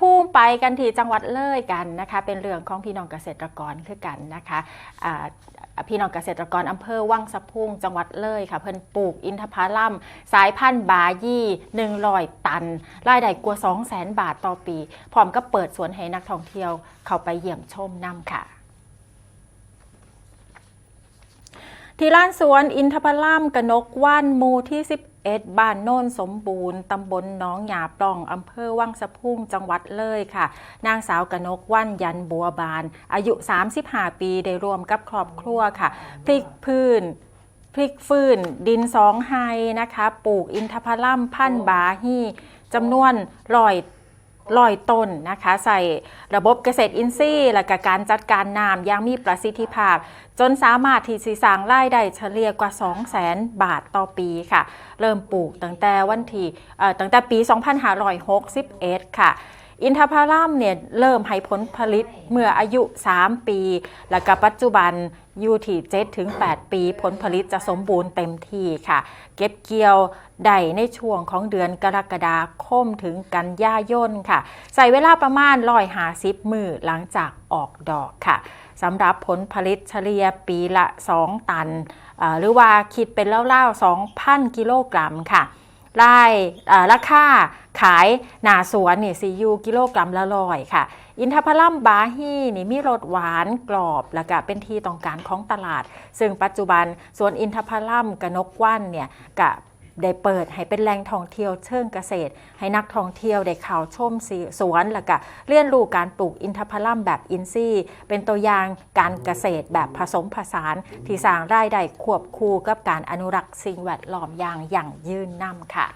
ภูมิไปกันที่จังหวัดเลยกันนะคะ เป็นเรื่องของพี่น้องเกษตรกรคือกันนะคะพี่น้องเกษตรกรอำเภอวังสะพุงจังหวัดเลยค่ะ เพิ่นปลูกอินทผลัมสายพันธุ์บายี่100ตัน รายได้กว่า200,000บาทต่อปี พร้อมก็เปิดสวนให้นักท่องเที่ยวเข้าไปเยี่ยมชมนํค่ะที่ร้านสวนอินทผลัมกนกว่านหมู่ที่ 11 บ้านโน่นสมบูรณ์ ตำบลน้องหยาปล่อง อำเภอวังสะพุงจังหวัดเลยค่ะ นางสาวกนกว่นยันบัวบาน อายุ 35 ปี ได้รวมกับครอบครัวค่ะ พลิกพื้นพริกฟื้น ดินสองไฮนะคะ ปลูกอินทผลัมพันธ์บาฮีจำนวนร้อย ร้อยต้นนะคะ ใส่ระบบเกษตรอินทรีย์ และกการจัดการน้ำอย่างมีประสิทธิภาพ จนสามารถที่สิสางรายได้เฉลี่ยกว่า 2 0 0 0 0 0 บาทต่อปีค่ะ เริ่มปลูกตั้งแต่วันที่ตั้งแต่ปี 2561 ค่ะอินทผลัมเนี่ยเริ่มให้ผลผลิตเมื่ออายุ 3 ปี แล้วก็ปัจจุบัน ยู่ที่7ถึง 8 ปี ผลผลิตจะสมบูรณ์เต็มที่ค่ะ เก็บเกี่ยวได้ในช่วงของเดือนกรกฎาคมถึงกันยายนค่ะ ใส่เวลาประมาณ150มือหลังจากออกดอกค่ะสำหรับผลผลิตเฉลี่ยปีละ 2 ตัน หรือว่าคิดเป็นเล่าๆ2,000 กิโลกรัมค่ะ รายอ่ราคาขายหนาสวนนี่ซียูกิโลกรัมละร้อยค่ะ อินทผลัมบาฮีนี่มีรสหวานกรอบแล้วก็เป็นที่ต้องการของตลาด ซึ่งปัจจุบันสวนอินทผลัมกนกว่านเนี่ยกะ ได้เปิดให้เป็นแหล่งท่องเที่ยวเชิงเกษตร ให้นักท่องเที่ยวได้เข้าชมสวนแล้วก็เรียนรู้การปลูกอินทผลัมแบบอินทรีย์ เป็นตัวอย่างการเกษตรแบบผสมผสาน ที่สร้างรายได้ควบคู่กับการอนุรักษ์สิ่งแวดล้อมอย่างยั่งยืนนำค่ะ